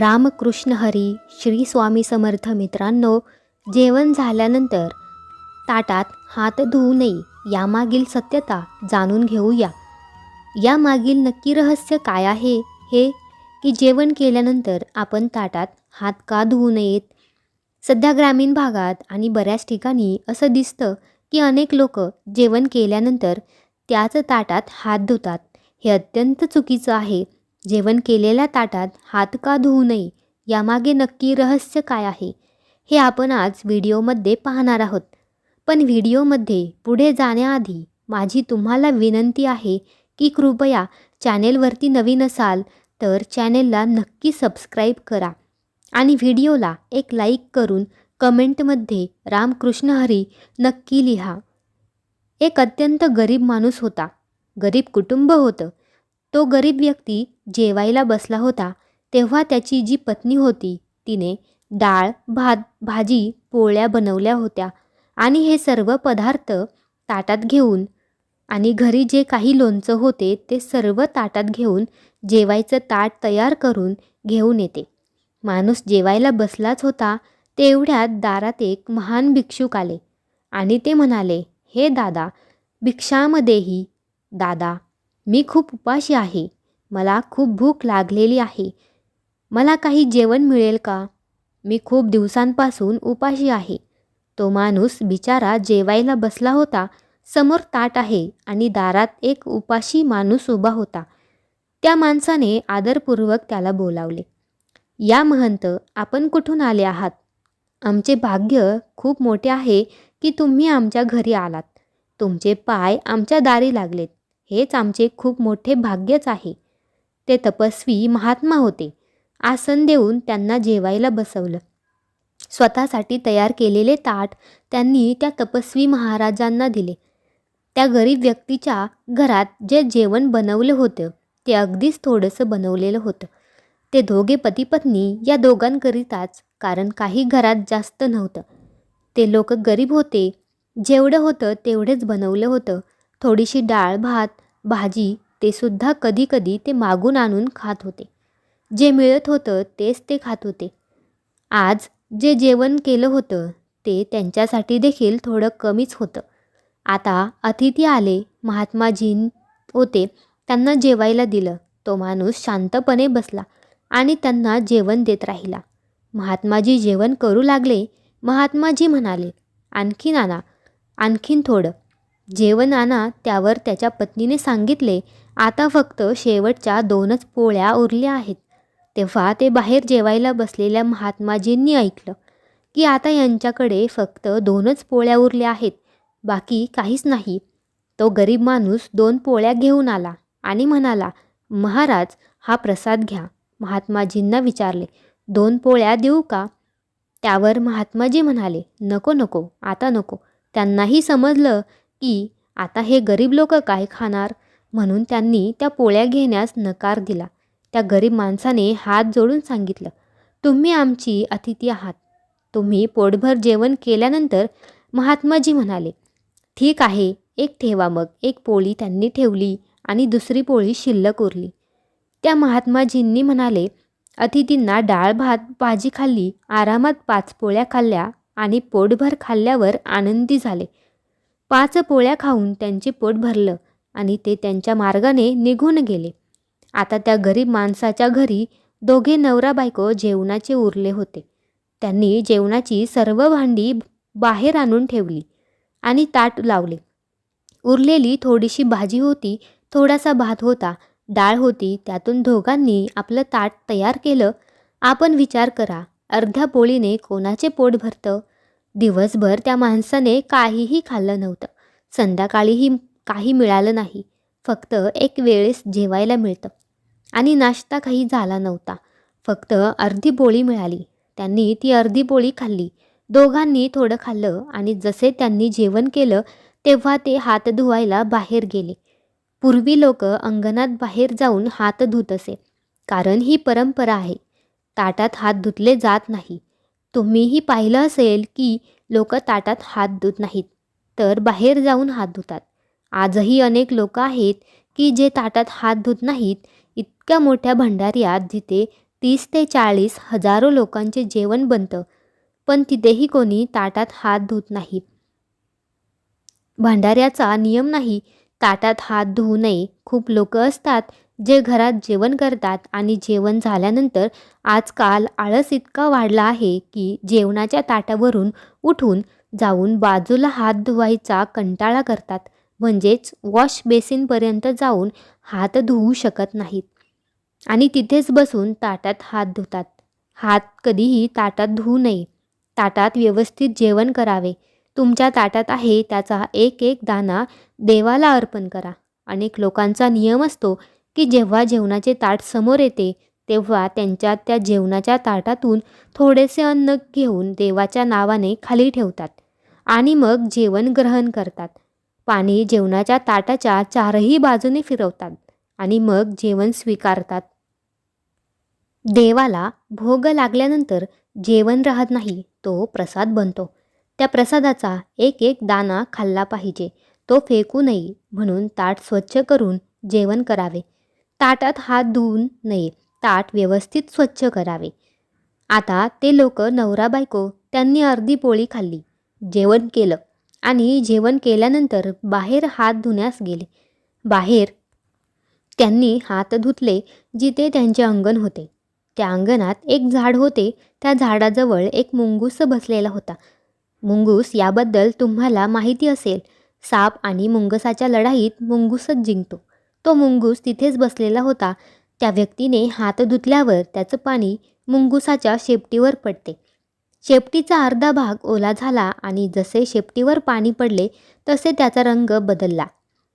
रामकृष्ण हरी श्री स्वामी समर्थ मित्रांनो जेवण झाल्यानंतर ताटात हात धुवू नये यामागील सत्यता जाणून घेऊया. यामागील नक्की रहस्य काय आहे? हे की जेवण केल्यानंतर आपण ताटात हात का धुवू नयेत? सध्या ग्रामीण भागात आणि बऱ्याच ठिकाणी असं दिसतं की अनेक लोक जेवण केल्यानंतर त्याच ताटात हात धुतात. हे अत्यंत चुकीचं आहे. जेवण केलेल्या ताटात हात का धुवू नये यामागे नक्की रहस्य काय आहे हे आपण आज व्हिडिओमध्ये पाहणार आहोत. पण व्हिडिओमध्ये पुढे जाण्याआधी माझी तुम्हाला विनंती आहे की कृपया चॅनेलवरती नवीन असाल तर चॅनेलला नक्की सबस्क्राईब करा आणि व्हिडिओला एक लाईक करून कमेंटमध्ये रामकृष्ण हरी नक्की लिहा. एक अत्यंत गरीब माणूस होता. गरीब कुटुंब होतं. तो गरीब व्यक्ती जेवायला बसला होता तेव्हा त्याची जी पत्नी होती तिने डाळ भात भाजी पोळ्या बनवल्या होत्या आणि हे सर्व पदार्थ ताटात घेऊन आणि घरी जे काही लोणचं होते ते सर्व ताटात घेऊन जेवायचं ताट तयार करून घेऊन येते. माणूस जेवायला बसलाच होता तेवढ्यात दारात एक महान भिक्षुक आले आणि ते म्हणाले हे दादा भिक्षामध्येही दादा मी खूप उपाशी आहे. मला खूप भूक लागलेली आहे. मला काही जेवण मिळेल का? मी खूप दिवसांपासून उपाशी आहे. तो माणूस बिचारा जेवायला बसला होता. समोर ताट आहे आणि दारात एक उपाशी माणूस उभा होता. त्या माणसाने आदरपूर्वक त्याला बोलावले. या महंत आपण कुठून आले आहात? आमचे भाग्य खूप मोठे आहे की तुम्ही आमच्या घरी आलात. तुमचे पाय आमच्या दारी लागलेत. हेच आमचे खूप मोठे भाग्यच आहे. ते तपस्वी महात्मा होते. आसन देऊन त्यांना जेवायला बसवलं. स्वतःसाठी तयार केलेले ताट त्यांनी त्या तपस्वी महाराजांना दिले. त्या गरीब व्यक्तीच्या घरात जे जेवण बनवलं होतं ते अगदीच थोडंसं बनवलेलं होतं. ते दोघे पतीपत्नी या दोघांकरिताच कारण काही घरात जास्त नव्हतं. ते लोक गरीब होते. जेवढं होतं तेवढेच बनवलं होतं. थोडीशी डाळ भात भाजी ते सुद्धा कधीकधी ते मागून आणून खात होते. जे मिळत होतं तेच ते खात होते. आज जे जेवण केलं होतं ते त्यांच्यासाठी देखील थोडं कमीच होतं. आता अतिथी आले महात्माजी होते त्यांना जेवायला दिलं. तो माणूस शांतपणे बसला आणि त्यांना जेवण देत राहिला. महात्माजी जेवण करू लागले. महात्माजी म्हणाले आणखीन नाना आणखीन थोडं. जेवणाना त्यावर त्याच्या पत्नीने सांगितले आता फक्त शेवटच्या दोनच पोळ्या उरल्या आहेत. तेव्हा ते बाहेर जेवायला बसलेल्या महात्माजींनी ऐकलं की आता यांच्याकडे फक्त दोनच पोळ्या उरल्या आहेत बाकी काहीच नाही. तो गरीब माणूस दोन पोळ्या घेऊन आला आणि म्हणाला महाराज हा प्रसाद घ्या. महात्माजींना विचारले दोन पोळ्या देऊ का? त्यावर महात्माजी म्हणाले नको नको आता नको. त्यांनाही समजलं की आता हे गरीब लोक काय खाणार? म्हणून त्यांनी त्या पोळ्या घेण्यास नकार दिला. त्या गरीब माणसाने हात जोडून सांगितलं तुम्ही आमची अतिथी आहात. तुम्ही पोटभर जेवण केल्यानंतर महात्माजी म्हणाले ठीक आहे एक ठेवा मग. एक पोळी त्यांनी ठेवली आणि दुसरी पोळी शिल्लक उरली. त्या महात्माजींनी म्हणाले अतिथींना डाळ भात भाजी खाल्ली आरामात पाच पोळ्या खाल्ल्या आणि पोटभर खाल्ल्यावर आनंदी झाले. पाच पोळ्या खाऊन त्यांचे पोट भरलं आणि ते त्यांच्या मार्गाने निघून गेले. आता त्या गरीब माणसाच्या घरी दोघे नवरा बायको जेवणाचे उरले होते. त्यांनी जेवणाची सर्व भांडी बाहेर आणून ठेवली आणि ताट लावले. उरलेली थोडीशी भाजी होती थोडासा भात होता डाळ होती त्यातून दोघांनी आपलं ताट तयार केलं. आपण विचार करा अर्ध्या पोळीने कोणाचे पोट भरतं? दिवसभर त्या माणसाने काहीही खाल्लं नव्हतं. संध्याकाळीही काही मिळालं नाही. फक्त एक वेळेस जेवायला मिळतं. आणि नाश्ता काही झाला नव्हता. फक्त अर्धी पोळी मिळाली. त्यांनी ती अर्धी पोळी खाल्ली. दोघांनी थोडं खाल्लं आणि जसे त्यांनी जेवण केलं तेव्हा ते हात धुवायला बाहेर गेले. पूर्वी लोक अंगणात बाहेर जाऊन हात धुत असे. कारण ही परंपरा आहे. ताटात हात धुतले जात नाही. तुम्हीही पाहिलं असेल की लोक ताटात हात धुत नाहीत तर बाहेर जाऊन हात धुतात. आजही अनेक लोक आहेत की जे ताटात हात धुत नाहीत इतक्या मोठ्या भंडाऱ्यात जिथे तीस ते चाळीस हजारो लोकांचे जेवण बनतं पण तिथेही कोणी ताटात हात धुत नाही. भंडाऱ्याचा नियम नाही ताटात हात धुवू नये. खूप लोक असतात जे घरात जेवण करतात आणि जेवण झाल्यानंतर आजकाल आळस इतका वाढला आहे की जेवणाच्या ताटावरून उठून जाऊन बाजूला हात धुवायचा कंटाळा करतात. म्हणजेच वॉश बेसिनपर्यंत जाऊन हात धुवू शकत नाहीत. आणि तिथेच बसून ताटात हात धुतात. हात कधीही ताटात धुवू नये. ताटात व्यवस्थित जेवण करावे. तुमच्या ताटात आहे त्याचा एक एक दाना देवाला अर्पण करा. अनेक लोकांचा नियम असतो की जेव्हा जेवणाचे ताट समोर येते तेव्हा त्यांच्या त्या जेवणाच्या ताटातून थोडेसे अन्न घेऊन देवाच्या नावाने खाली ठेवतात आणि मग जेवण ग्रहण करतात. पाणी जेवणाच्या ताटाच्या चारही बाजूने फिरवतात आणि मग जेवण स्वीकारतात. देवाला भोग लागल्यानंतर जेवण राहत नाही तो प्रसाद बनतो. त्या प्रसादाचा एक एक दाना खाल्ला पाहिजे तो फेकू नये म्हणून ताट स्वच्छ करून जेवण करावे. ताटात हात धुवून नये. ताट व्यवस्थित स्वच्छ करावे. आता ते लोक नवरा बायको त्यांनी अर्धी पोळी खाल्ली. जेवण केलं आणि जेवण केल्यानंतर बाहेर हात धुण्यास गेले. बाहेर त्यांनी हात धुतले जिथे त्यांचे अंगण होते. त्या अंगणात एक झाड होते. त्या झाडाजवळ एक मुंगूस बसलेला होता. मुंगूस याबद्दल तुम्हाला माहिती असेल. साप आणि मुंगसाच्या लढाईत मुंगूसच जिंकतो. तो मुंगूस तिथेच बसलेला होता. त्या व्यक्तीने हात धुतल्यावर त्याचं पाणी मुंगुसाच्या शेपटीवर पडते. शेपटीचा अर्धा भाग ओला झाला आणि जसे शेपटीवर पाणी पडले तसे त्याचा रंग बदलला.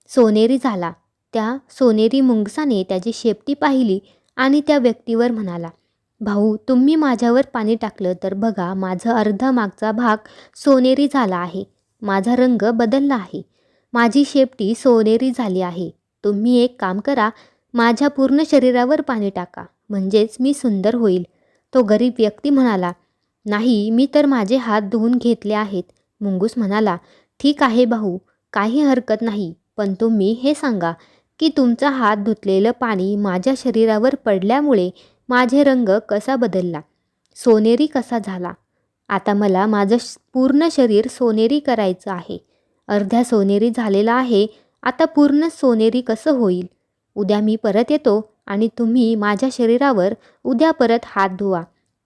सोनेरी झाला. त्या सोनेरी मुंगसाने त्याची शेपटी पाहिली आणि त्या व्यक्तीवर म्हणाला भाऊ तुम्ही माझ्यावर पाणी टाकलं तर बघा माझं अर्धा मागचा भाग सोनेरी झाला आहे. माझा रंग बदलला आहे. माझी शेपटी सोनेरी झाली आहे. तुम्ही एक काम करा माझ्या पूर्ण शरीरावर पाणी टाका म्हणजेच मी सुंदर होईल. तो गरीब व्यक्ती म्हणाला नाही मी तर माझे हात धुवून घेतले आहेत. मुंगूस म्हणाला ठीक आहे भाऊ काही हरकत नाही पण तुम्ही हे सांगा की तुमचा हात धुतलेलं पाणी माझ्या शरीरावर पडल्यामुळे माझे रंग कसा बदलला? सोनेरी कसा झाला? आता मला माझं श- पूर्ण शरीर सोनेरी करायचं आहे. अर्ध्या सोनेरी झालेलं आहे आता पूर्ण सोनेरी कसं होईल? उद्या मी परत येतो आणि तुम्ही माझ्या शरीरावर उद्या परत हात धुवा.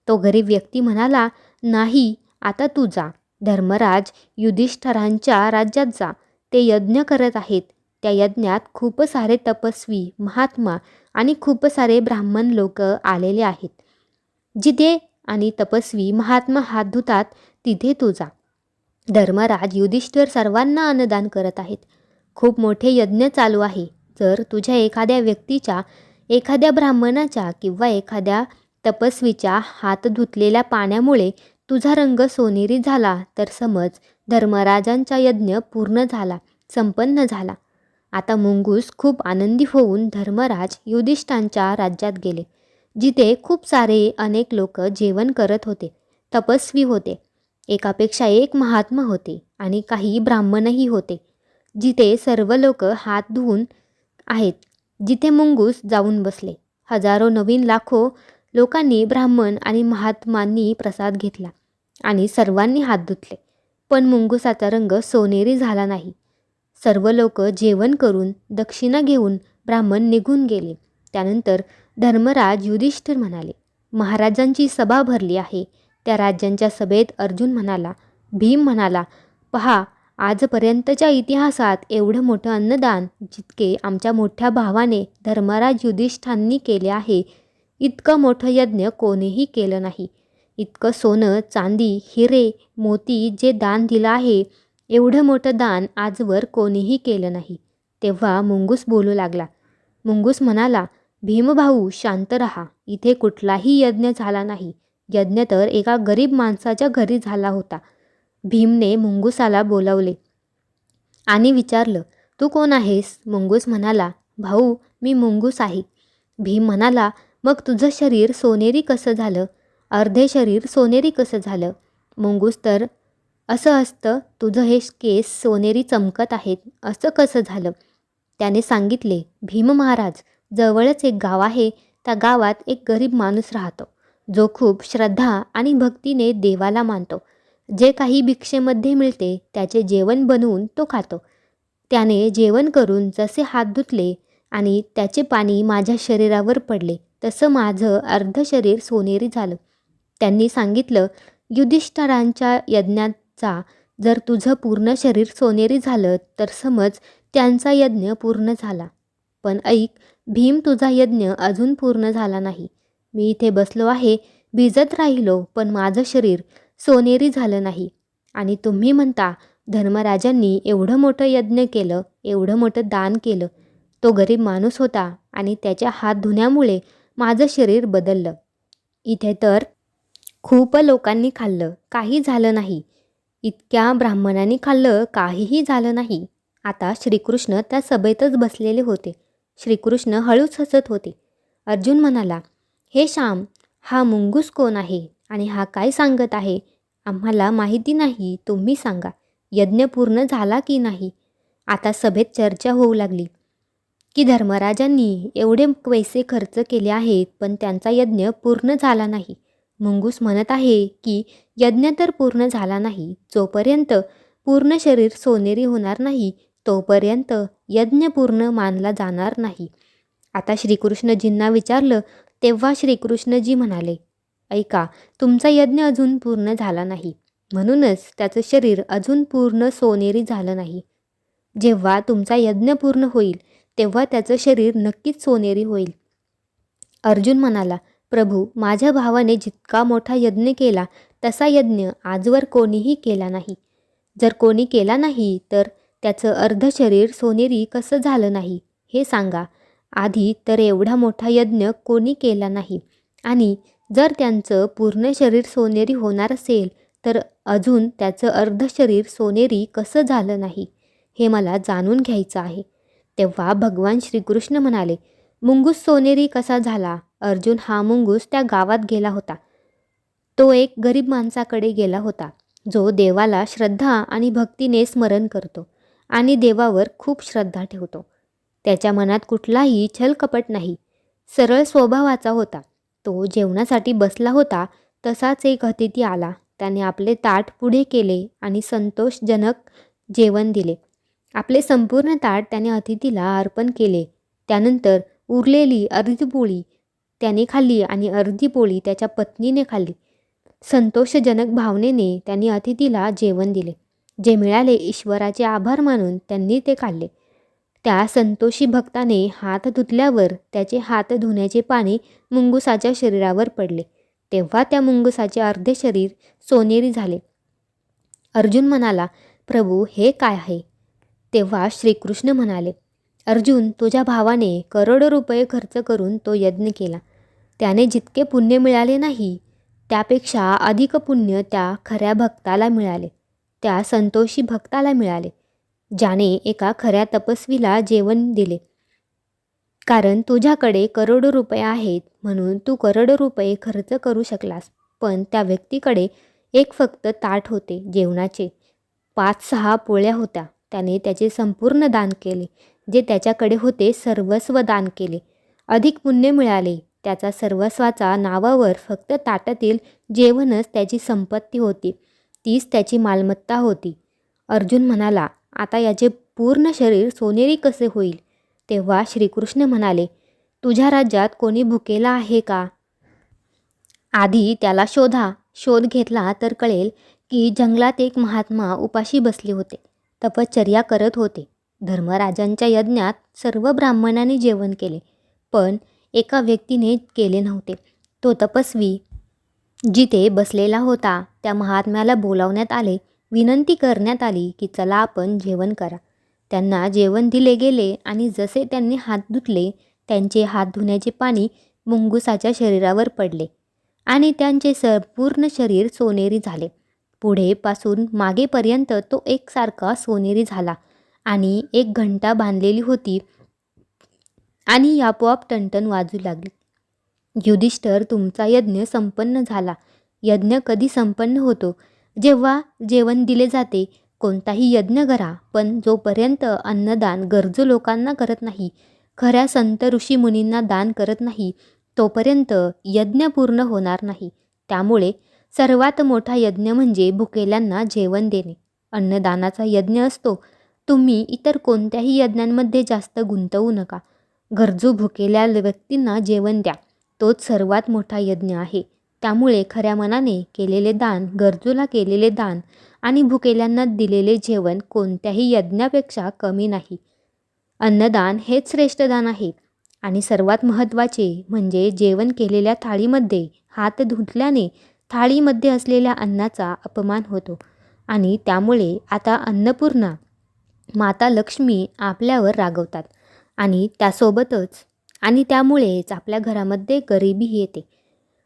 तो गरीब व्यक्ती म्हणाला नाही आता तू जा. धर्मराज युधिष्ठरांच्या राज्यात जा. ते यज्ञ करत आहेत. त्या यज्ञात खूप सारे तपस्वी महात्मा आणि खूप सारे ब्राह्मण लोक आलेले आहेत. जिथे आणि तपस्वी महात्मा हात धुतात तिथे तू जा. धर्मराज युधिष्ठिर सर्वांना अन्नदान करत आहेत. खूप मोठे यज्ञ चालू आहे. जर तुझ्या एखाद्या व्यक्तीच्या एखाद्या ब्राह्मणाच्या किंवा एखाद्या तपस्वीच्या हात धुतलेल्या पाण्यामुळे तुझा रंग सोनेरी झाला तर समज धर्मराजांचा यज्ञ पूर्ण झाला संपन्न झाला. आता मुंगूस खूप आनंदी होऊन धर्मराज युधिष्ठांच्या राज्यात गेले जिथे खूप सारे अनेक लोक जेवण करत होते तपस्वी होते. एकापेक्षा एक महात्मा होते आणि काही ब्राह्मणही होते. जिथे सर्व लोक हात धुवून आहेत जिथे मुंगूस जाऊन बसले. हजारो नवीन लाखो लोकांनी ब्राह्मण आणि महात्मांनी प्रसाद घेतला आणि सर्वांनी हात धुतले. पण मुंगुसाचा रंग सोनेरी झाला नाही. सर्व लोक जेवण करून दक्षिणा घेऊन ब्राह्मण निघून गेले. त्यानंतर धर्मराज युधिष्ठिर म्हणाले महाराजांची सभा भरली आहे. त्या राज्यांच्या सभेत अर्जुन म्हणाला भीम म्हणाला पहा आजपर्यंतच्या इतिहासात एवढं मोठं अन्नदान जितके आमच्या मोठ्या भावाने धर्मराज युधिष्ठांनी केले आहे इतकं मोठं यज्ञ कोणीही केलं नाही. इतकं सोनं चांदी हिरे मोती जे दान दिलं आहे एवढं मोठं दान आजवर कोणीही केलं नाही. तेव्हा मुंगूस बोलू लागला. मुंगूस म्हणाला भीमभाऊ शांत रहा. इथे कुठलाही यज्ञ झाला नाही. यज्ञ तर एका गरीब माणसाच्या घरी झाला होता. भीमने मुंगुसाला बोलावले. आणि विचारलं तू कोण आहेस? मुंगूस म्हणाला भाऊ मी मुंगूस आहे. भीम म्हणाला मग तुझं शरीर सोनेरी कसं झालं? अर्धे शरीर सोनेरी कसं झालं? मुंगूस तर असं असतं तुझं हे केस सोनेरी चमकत आहेत असं कसं झालं? त्याने सांगितले भीम महाराज जवळच एक गाव आहे त्या गावात एक गरीब माणूस राहतो. जो खूप श्रद्धा आणि भक्तीने देवाला मानतो. जे काही भिक्षेमध्ये मिळते त्याचे जेवण बनवून तो खातो. त्याने जेवण करून जसे हात धुतले आणि त्याचे पाणी माझ्या शरीरावर पडले तसं माझं अर्ध शरीर सोनेरी झालं. त्यांनी सांगितलं युधिष्ठरांच्या यज्ञाचा जर तुझं पूर्ण शरीर सोनेरी झालं तर समज त्यांचा यज्ञ पूर्ण झाला. पण ऐक भीम तुझा यज्ञ अजून पूर्ण झाला नाही. मी इथे बसलो आहे भिजत राहिलो पण माझं शरीर सोनेरी झालं नाही. आणि तुम्ही म्हणता धर्मराजांनी एवढं मोठं यज्ञ केलं एवढं मोठं दान केलं. तो गरीब माणूस होता आणि त्याच्या हात धुण्यामुळे माझं शरीर बदललं. इथे तर खूप लोकांनी खाल्लं काही झालं नाही. इतक्या ब्राह्मणांनी खाल्लं काहीही झालं नाही. आता श्रीकृष्ण त्या सभेतच बसलेले होते. श्रीकृष्ण हळूच हसत होते. अर्जुन म्हणाला हे श्याम हा मुंगूस कोण आहे आणि हा काय सांगत आहे? आम्हाला माहिती नाही तुम्ही सांगा. यज्ञ पूर्ण झाला की नाही? आता सभेत चर्चा होऊ लागली. की धर्मराजांनी एवढे पैसे खर्च केले आहेत पण त्यांचा यज्ञ पूर्ण झाला नाही. मुंगूस म्हणत आहे की यज्ञ तर पूर्ण झाला नाही जोपर्यंत पूर्ण शरीर सोनेरी होणार नाही तोपर्यंत यज्ञ पूर्ण मानला जाणार नाही. आता श्रीकृष्णजींना विचारलं तेव्हा श्रीकृष्णजी म्हणाले ऐका तुमचा यज्ञ अजून पूर्ण झाला नाही. म्हणूनच त्याचं शरीर अजून पूर्ण सोनेरी झालं नाही. जेव्हा तुमचा यज्ञ पूर्ण होईल तेव्हा त्याचं शरीर नक्कीच सोनेरी होईल. अर्जुन म्हणाला प्रभू माझ्या भावाने जितका मोठा यज्ञ केला तसा यज्ञ आजवर कोणीही केला नाही. जर कोणी केला नाही तर त्याचं अर्ध शरीर सोनेरी कसं झालं नाही हे सांगा. आधी तर एवढा मोठा यज्ञ कोणी केला नाही. आणि जर त्यांचं पूर्ण शरीर सोनेरी होणार असेल तर अजून त्याचं अर्ध शरीर सोनेरी कसं झालं नाही हे मला जाणून घ्यायचं आहे. तेव्हा भगवान श्रीकृष्ण म्हणाले मुंगूस सोनेरी कसा झाला? अर्जुन हा मुंगूस त्या गावात गेला होता. तो एक गरीब माणसाकडे गेला होता जो देवाला श्रद्धा आणि भक्तीने स्मरण करतो आणि देवावर खूप श्रद्धा ठेवतो. त्याच्या मनात कुठलाही छलकपट नाही सरळ स्वभावाचा होता. तो जेवणासाठी बसला होता तसाच एक अतिथी आला. त्याने आपले ताट पुढे केले आणि संतोषजनक जेवण दिले. आपले संपूर्ण ताट त्याने अतिथीला अर्पण केले. त्यानंतर उरलेली अर्धी पोळी त्याने खाल्ली आणि अर्धी पोळी त्याच्या पत्नीने खाल्ली. संतोषजनक भावनेने त्यांनी अतिथीला जेवण दिले. जे मिळाले ईश्वराचे आभार मानून त्यांनी ते खाल्ले. त्या संतोषी भक्ताने हात धुतल्यावर त्याचे हात धुण्याचे पाणी मुंगुसाच्या शरीरावर पडले. तेव्हा त्या मुंगुसाचे अर्धे शरीर सोनेरी झाले. अर्जुन म्हणाला प्रभू हे काय आहे? तेव्हा श्रीकृष्ण म्हणाले अर्जुन तुझ्या भावाने करोडो रुपये खर्च करून तो यज्ञ केला. त्याने जितके पुण्य मिळाले नाही त्यापेक्षा अधिक पुण्य त्या खऱ्या भक्ताला मिळाले. त्या संतोषी भक्ताला मिळाले. ज्याने एका खऱ्या तपस्वीला जेवण दिले. कारण तुझ्याकडे करोडो रुपये आहेत म्हणून तू करोडो रुपये खर्च करू शकलास. पण त्या व्यक्तीकडे एक फक्त ताट होते जेवणाचे. पाच सहा पोळ्या होत्या. त्याने त्याचे संपूर्ण दान केले जे त्याच्याकडे होते सर्वस्व दान केले. अधिक पुण्य मिळाले. त्याचा सर्वस्वाचा नावावर फक्त ताटातील जेवणच त्याची संपत्ती होती. तीच त्याची मालमत्ता होती. अर्जुन म्हणाला आता याचे पूर्ण शरीर सोनेरी कसे होईल? तेव्हा श्रीकृष्ण म्हणाले तुझ्या राज्यात कोणी भुकेला आहे का? आधी त्याला शोधा. शोध घेतला तर कळेल की जंगलात एक महात्मा उपाशी बसले होते तपश्चर्या करत होते. धर्मराजांच्या यज्ञात सर्व ब्राह्मणांनी जेवण केले पण एका व्यक्तीने केले नव्हते. तो तपस्वी जिथे बसलेला होता त्या महात्म्याला बोलावण्यात आले. विनंती करण्यात आली की चला आपण जेवण करा. त्यांना जेवण दिले गेले आणि जसे त्यांनी हात धुतले त्यांचे हात धुण्याचे पाणी मुंगुसाच्या शरीरावर पडले आणि त्यांचे संपूर्ण शरीर सोनेरी झाले. पुढे पासून मागेपर्यंत तो एकसारखा सोनेरी झाला आणि एक घंटा बांधलेली होती आणि आपोआप टणटण वाजू लागली. युधिष्ठर तुमचा यज्ञ संपन्न झाला. यज्ञ कधी संपन्न होतो? जेव्हा जेवण दिले जाते कोणताही यज्ञ करा पण जोपर्यंत अन्नदान गरजू लोकांना करत नाही खऱ्या संत ऋषी मुनींना दान करत नाही तोपर्यंत यज्ञ पूर्ण होणार नाही. त्यामुळे सर्वात मोठा यज्ञ म्हणजे भुकेल्यांना जेवण देणे. अन्नदानाचा यज्ञ असतो. तुम्ही इतर कोणत्याही यज्ञांमध्ये जास्त गुंतवू नका. गरजू भुकेल्या व्यक्तींना जेवण द्या. तोच सर्वात मोठा यज्ञ आहे. त्यामुळे खऱ्या मनाने केलेले दान गरजूला केलेले दान आणि भुकेल्यांना दिलेले जेवण कोणत्याही यज्ञापेक्षा कमी नाही. अन्नदान हेच श्रेष्ठ दान आहे आणि सर्वात महत्त्वाचे म्हणजे जेवण केलेल्या थाळीमध्ये हात धुतल्याने थाळीमध्ये असलेल्या अन्नाचा अपमान होतो आणि त्यामुळे आता अन्नपूर्णा माता लक्ष्मी आपल्यावर रागवतात आणि त्यासोबतच आणि त्यामुळेच आपल्या घरामध्ये गरिबी येते.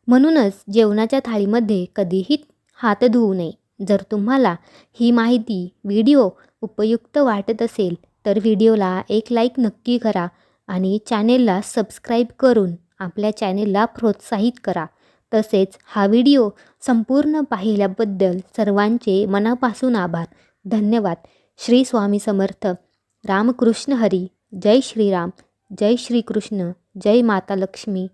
म्हणूनच जेवणाच्या थाळीमध्ये कधीही हात धुवू नये. जर तुम्हाला ही माहिती व्हिडिओ उपयुक्त वाटत असेल तर व्हिडिओला एक लाईक नक्की करा आणि चॅनेलला सबस्क्राईब करून आपल्या चॅनेलला प्रोत्साहित करा. तसेच हा व्हिडिओ संपूर्ण पाहिल्याबद्दल सर्वांचे मनापासून आभार. धन्यवाद. श्री स्वामी समर्थ. रामकृष्ण हरी. जय श्रीराम. जय श्रीकृष्ण. जय माता लक्ष्मी.